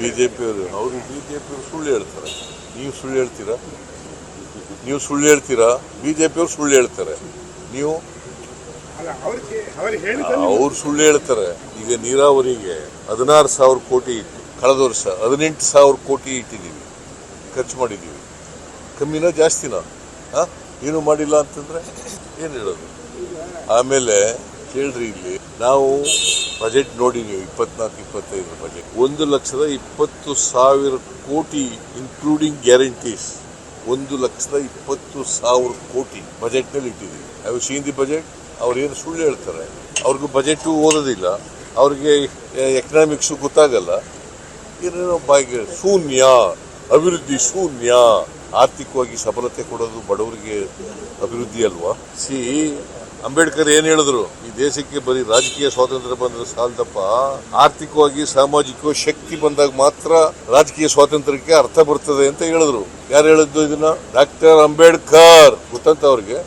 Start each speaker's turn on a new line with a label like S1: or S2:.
S1: ಬಿಜೆಪಿಯವರು ಅವರು ಬಿಜೆಪಿಯವರು ಸುಳ್ಳು ಹೇಳ್ತಾರೆ. ನೀವು ಸುಳ್ಳು ಹೇಳ್ತೀರಾ? ನೀವು ಸುಳ್ಳು ಹೇಳ್ತೀರಾ? ಬಿಜೆಪಿಯವರು ಸುಳ್ಳು ಹೇಳ್ತಾರೆ. ನೀವು ಅವ್ರು ಸುಳ್ಳು ಹೇಳ್ತಾರೆ. ಈಗ ನೀರಾವರಿಗೆ ಹದಿನಾರು ಸಾವಿರ ಕೋಟಿ ಇತ್ತು. ಕಳೆದ ವರ್ಷ ಹದಿನೆಂಟು ಸಾವಿರ ಕೋಟಿ ಇಟ್ಟಿದ್ದೀವಿ. ಖರ್ಚು ಮಾಡಿದ್ದೀವಿ. ಕಮ್ಮಿನ ಜಾಸ್ತಿನೋ? ಹಾಂ ಏನು ಮಾಡಿಲ್ಲ ಅಂತಂದ್ರೆ ಏನು ಹೇಳೋದು? ಆಮೇಲೆ ಕೇಳ್ರಿ ಇಲ್ಲಿ. ನಾವು ಬಜೆಟ್ ನೋಡಿ ನೀವು ಇಪ್ಪತ್ನಾಲ್ಕು, ಇಪ್ಪತ್ತೈದು ಬಜೆಟ್ ಒಂದು ಲಕ್ಷದ ಇಪ್ಪತ್ತು ಸಾವಿರ ಕೋಟಿ ಇನ್ಕ್ಲೂಡಿಂಗ್ ಗ್ಯಾರಂಟೀಸ್ ಒಂದು ಲಕ್ಷದ ಇಪ್ಪತ್ತು ಸಾವಿರ ಕೋಟಿ ಬಜೆಟ್ನಲ್ಲಿ ಇಟ್ಟಿದ್ದೀವಿ. ಅವು ಸೀನ್ ದಿ ಬಜೆಟ್ ಅವ್ರೇನು ಸುಳ್ಳು ಹೇಳ್ತಾರೆ? ಅವ್ರಿಗೂ ಬಜೆಟು ಓದೋದಿಲ್ಲ. ಅವ್ರಿಗೆ ಎಕನಾಮಿಕ್ಸು ಗೊತ್ತಾಗಲ್ಲ. ಏನೇನೋ ಬಾಯಿಗೆ ಶೂನ್ಯ, ಅಭಿವೃದ್ಧಿ ಶೂನ್ಯ. ಆರ್ಥಿಕವಾಗಿ ಸಬಲತೆ ಕೊಡೋದು ಬಡವರಿಗೆ ಅಭಿವೃದ್ಧಿ ಅಲ್ವಾ? ಸಿ ಅಂಬೇಡ್ಕರ್ ಏನ್ ಹೇಳಿದ್ರು ಈ ದೇಶಕ್ಕೆ ಬರೀ ರಾಜಕೀಯ ಸ್ವಾತಂತ್ರ್ಯ ಬಂದ್ರೆ ಸಾಲದಪ್ಪ ಆರ್ಥಿಕವಾಗಿ ಸಾಮಾಜಿಕವಾಗಿ ಶಕ್ತಿ ಬಂದಾಗ ಮಾತ್ರ ರಾಜಕೀಯ ಸ್ವಾತಂತ್ರ್ಯಕ್ಕೆ ಅರ್ಥ ಬರ್ತದೆ ಅಂತ ಹೇಳಿದ್ರು ಯಾರು ಹೇಳಿದ್ದು ಇದನ್ನ ಡಾಕ್ಟರ್ ಅಂಬೇಡ್ಕರ್ ಗೊತ್ತಂತ ಅವ್ರಿಗೆ